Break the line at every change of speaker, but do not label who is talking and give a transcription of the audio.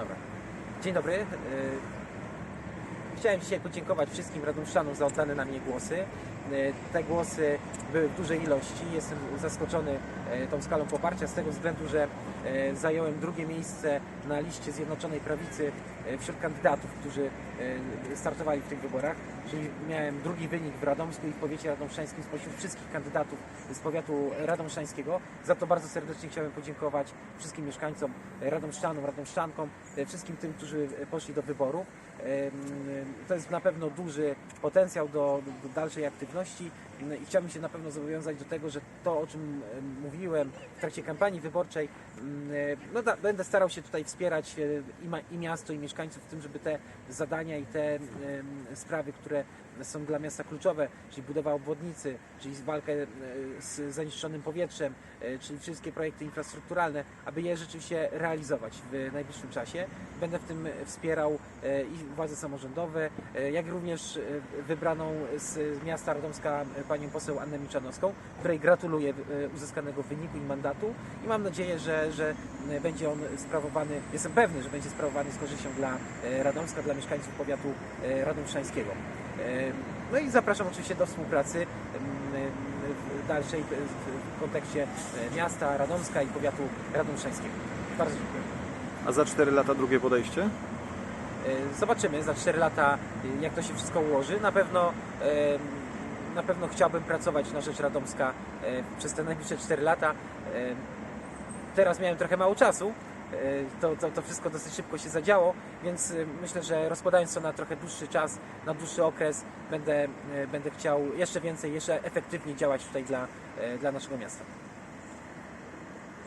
Dobra. Dzień dobry. Chciałem dzisiaj podziękować wszystkim radomszczanom za oddane na mnie głosy. Y, Te głosy były w dużej ilości. Jestem zaskoczony y, tą skalą poparcia z tego względu, że y, zająłem drugie miejsce na liście Zjednoczonej Prawicy wśród kandydatów, którzy startowali w tych wyborach. Czyli miałem drugi wynik w Radomsku i w powiecie radomszczańskim spośród wszystkich kandydatów z powiatu radomszczańskiego. Za to bardzo serdecznie chciałem podziękować wszystkim mieszkańcom, e, radomszczanom, radomszczankom, e, wszystkim tym, którzy e, poszli do wyboru. To jest na pewno duży potencjał do, do dalszej aktywności No i chciałbym się na pewno zobowiązać do tego, że to, o czym em, mówiłem w trakcie kampanii wyborczej, mm, e, no da, będę starał się tutaj wspierać e, i, ma, i miasto, i mieszkańców w tym, żeby te zadania i te sprawy, które są dla miasta kluczowe, czyli budowa obwodnicy, czyli walkę e, z zanieczyszczonym powietrzem, czyli wszystkie projekty infrastrukturalne, aby je rzeczywiście realizować w najbliższym czasie. Będę w tym wspierał i władze samorządowe, e, jak również e, wybraną z miasta Radomska e, panią poseł Annę Miczanowską, której gratuluję uzyskanego wyniku i mandatu i mam nadzieję, że, że będzie on sprawowany, jestem pewny, że będzie sprawowany z korzyścią dla Radomska, dla mieszkańców powiatu radomszczańskiego. E, No i zapraszam oczywiście do współpracy dalszej w- kontekście miasta Radomska i powiatu radomszańskiego. Bardzo dziękuję.
A za 4 lata drugie podejście?
E, Zobaczymy za 4 lata, e, jak to się wszystko ułoży. Na pewno, na pewno chciałbym pracować na rzecz Radomska e, przez te najbliższe 4 lata. Teraz miałem trochę mało czasu. To, to, to wszystko dosyć szybko się zadziało, więc myślę, że rozkładając to na trochę dłuższy czas, na dłuższy okres, będę, będę chciał jeszcze więcej, jeszcze efektywniej działać tutaj dla, dla naszego miasta.